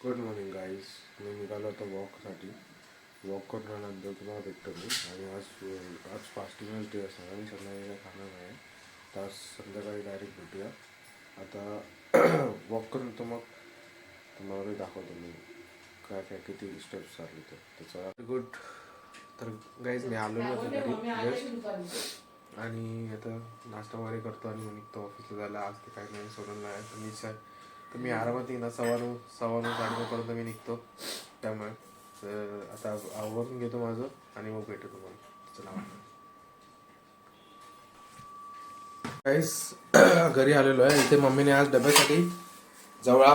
Good morning guys मी निघालो होतो वॉकसाठी. वॉक करून आल्यानंतर तुम्हाला भेटतो मी. आणि आज आज फास्टिंगच डे असणार आणि संध्याकाळी खाणार नाही तर आज संध्याकाळी डायरेक्ट भेटूया. आता वॉक करून येतो मग तुम्हाला दाखवतो मी काय काय किती स्टेप्स चालले तर. त्याचा गुड तर गाईज मी आलो जस्ट आणि आता नाश्ता वगैरे करतो आणि मग निघतो ऑफिसला जायला आज ते काही नाही सोडून नाही तर मी तर मी आरामात येईन सव्वा नऊ सव्वा नऊ साडेनऊपर्यंत मी निघतो. त्यामुळे. तर आता आवरून घेतो माझं आणि मग भेटतो तुम्हाला. चला. काहीच घरी आलेलो आहे. इथे मम्मीने आज डब्यासाठी जवळा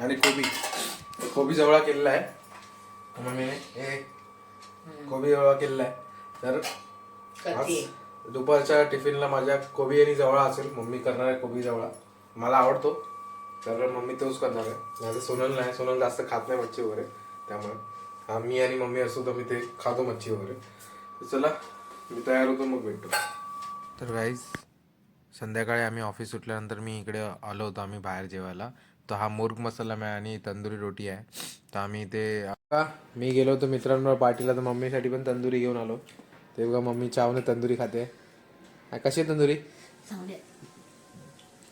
आणि कोबी. कोबी जवळा केलेला आहे. मम्मीने हे कोबी जवळा केलेला आहे. तर आज दुपारच्या टिफिनला माझ्या कोबी आणि जवळा असेल. मम्मी करणार आहे कोबी जवळा. मला आवडतो. तर मम्मी तोच करणार आहे. माझं सोनल नाही सोनल जास्त खात नाही मच्छी वगैरे त्यामुळे. हा, मी आणि मम्मी असतो तर मी ते खातो मच्छी वगैरे. तर चला मी तयार होतो मग भेटतो तर गाईज संध्याकाळी आम्ही ऑफिस सुटल्यानंतर मी इकडे आलो होतो आम्ही बाहेर जेवायला. तर हा मुर्ग मसाला मी आणि तंदुरी रोटी आहे. तर आम्ही ते आता मी गेलो होतो मित्रांवर पार्टीला तर मम्मीसाठी पण तंदुरी घेऊन आलो. ते बघा मम्मी चावने तंदुरी खाते. हा, कशी आहे तंदुरी?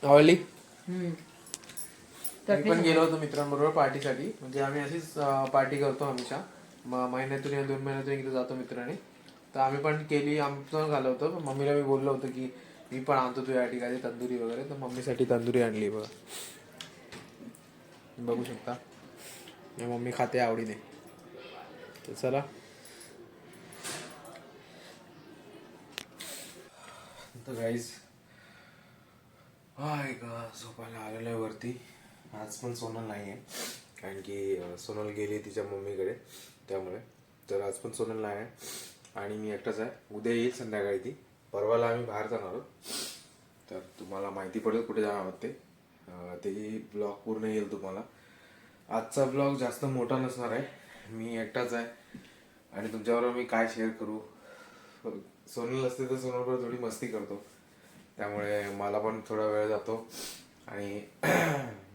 आवडली मी पण गेलो होतो मित्रांबरोबर पार्टीसाठी. म्हणजे आम्ही अशीच पार्टी करतो हमेशा महिन्यातून या दोन महिन्यातून एकदा जातो मित्राने. तर आम्ही पण केली आमचं झालं होतं. मम्मीला मी बोललो होतो की मी पण आणतो तुझ्या ठिकाणी तंदुरी वगैरे. तर मम्मीसाठी तंदुरी आणली बघा. बघू शकता. मम्मी खाते आवडीने. तर चला. तर गाईज हाय का झोपायला आलेलो आहे वरती. आज पण सोनल नाही आहे कारण की सोनल गेली तिच्या मम्मीकडे त्यामुळे. तर आज पण सोनल नाही आहे आणि मी एकटाच आहे. उद्या येईल संध्याकाळी ती. परवाला आम्ही बाहेर जाणार आहोत. तर तुम्हाला माहिती पडेल कुठे जाणार आहोत ते. ते ब्लॉग पूर्ण येईल तुम्हाला. आजचा ब्लॉग जास्त मोठा नसणार आहे. मी एकटाच आहे. आणि तुमच्याबरोबर मी काय शेअर करू? सोनल असते तर सोनलबरोबर थोडी मस्ती करतो. त्यामुळे मला पण थोडा वेळ जातो. आणि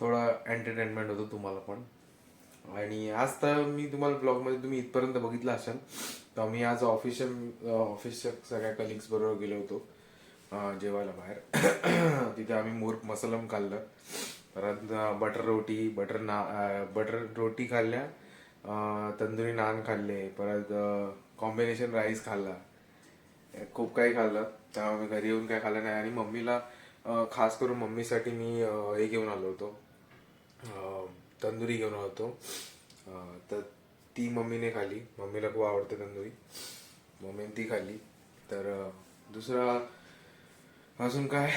थोडा एंटरटेनमेंट होतो तुम्हाला पण. आणि आज तर मी तुम्हाला ब्लॉगमध्ये तुम्ही इथपर्यंत बघितलं असाल तर मी आज ऑफिशियल ऑफिसच्या सगळ्या कलिग्स बरोबर गेलो होतो जेवायला बाहेर. तिथे आम्ही मोर मसलम खाल्लं. परत बटर रोटी बटर ना बटर रोटी खाल्ल्या तंदुरी नान खाल्ले परत कॉम्बिनेशन राईस खाल्ला. खूप काही खाल्लं. त्यामुळे घरी येऊन काय खाल्लं नाही. आणि मम्मीला खास करून मम्मीसाठी मी हे घेऊन आलो होतो. तंदुरी घेऊन होतो तर ती मम्मीने खाली मम्मीला खूप आवडते तंदुरी. मम्मीने ती खाल्ली. तर दुसरा अजून काय?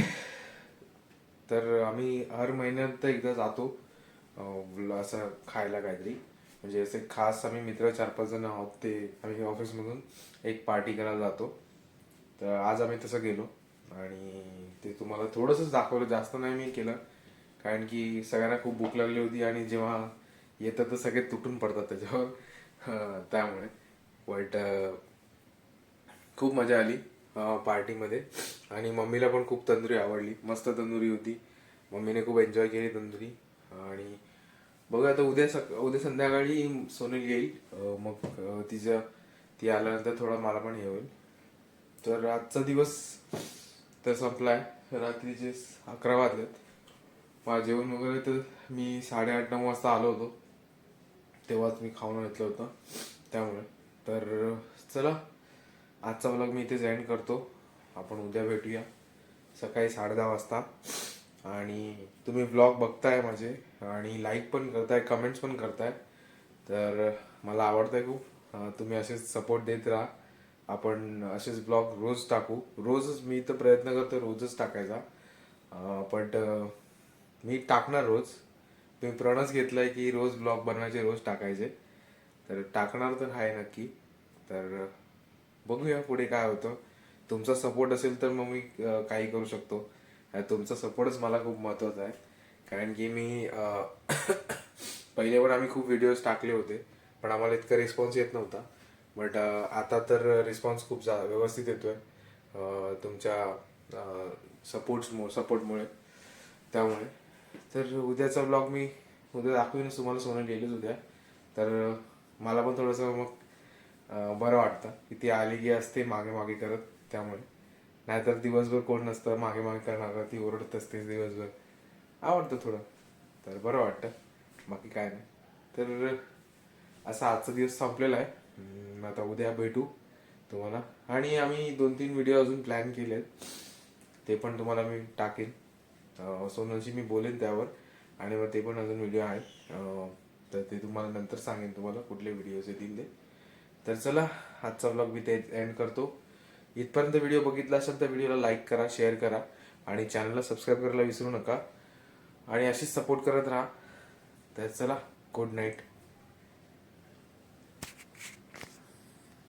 तर आम्ही हर महिन्यात तर एकदा जातो. असं खायला काहीतरी. म्हणजे असे खास आम्ही मित्र चार पाच जण आहोत ते आम्ही ऑफिसमधून एक पार्टी करायला जातो. तर आज आम्ही तसं गेलो. आणि ते तुम्हाला थोडंसंच दाखवलं. जास्त नाही मी केलं. कारण की सगळ्यांना खूप भूक लागली होती आणि जेव्हा येतात तर सगळे तुटून पडतात त्याच्यावर. त्यामुळे. बट खूप मजा आली पार्टीमध्ये. आणि मम्मीला पण खूप तंदुरी आवडली. मस्त तंदुरी होती. मम्मीने खूप एन्जॉय केली तंदुरी. आणि बघू आता उद्या सक उद्या संध्याकाळी सोनल येईल. मग तिचं ती आल्यानंतर थोडा मला पण हे होईल. तर आजचा दिवस तर संपलाय. रात्रीचे अकरा वाजलेत. माझं जेवण वगैरे तर मी साडेआठ नऊ वाजता आलो होतो. तेव्हाच मी खाऊन घेतलं होतं. त्यामुळे. तर चला आजचा व्लॉग मी इथेच एंड करतो. आपण उद्या भेटूया. सकाळी साडे दहा वाजता. आणि तुम्ही ब्लॉग बघताय माझे आणि लाईक पण करताय कमेंट्स पण करताय. तर मला आवडतंय खूप. तुम्ही असेच सपोर्ट देत राहा. आपण असेच ब्लॉग रोज टाकू. रोजच मी तर प्रयत्न करतो रोजच टाकायचा. बट मी टाकणार रोज. तुम्ही प्रणच घेतलाय की रोज ब्लॉग बनवायचे रोज टाकायचे. तर टाकणार तर आहे नक्की. तर बघूया पुढे काय होतं. तुमचा सपोर्ट असेल तर मग मी काही करू शकतो. तुमचा सपोर्टच मला खूप महत्त्वाचा आहे. कारण की मी पहिले पण आम्ही खूप व्हिडिओज टाकले होते. पण आम्हाला इतका रिस्पॉन्स येत नव्हता. बट आता तर रिस्पॉन्स खूप जा व्यवस्थित येतोय. आहे तुमच्या सपोर्ट्समुळे सपोर्टमुळे त्यामुळे तर उद्याचा ब्लॉग मी उद्या दाखवीनच तुम्हाला सोनं गेलीच उद्या. तर मला पण थोडंसं मग बरं वाटतं. की ती आली की असते मागे मागे करत त्यामुळे. नाहीतर दिवसभर कोण नसतं मागे मागे करणार ती ओरडत असते दिवसभर. आवडतं थोडं. तर बरं वाटतं. बाकी काय नाही. तर असा आजचा दिवस संपलेला आहे. आता उद्या भेटू तुम्हाला. आणि आम्ही दोन तीन व्हिडिओ अजून प्लॅन केले आहेत ते पण तुम्हाला मी टाकेन. सोनलशी मी बोलेन त्यावर. आणि मग ते पण अजून व्हिडिओ आहेत. तर ते तुम्हाला नंतर सांगेन तुम्हाला कुठले व्हिडिओज येतील ते. तर चला आजचा ब्लॉग मी ते एंड करतो. इथपर्यंत व्हिडिओ बघितला असेल तर व्हिडिओला लाईक करा शेअर करा. आणि चॅनलला सबस्क्राईब करायला विसरू नका. आणि अशीच सपोर्ट करत राहा. तर चला गुड नाईट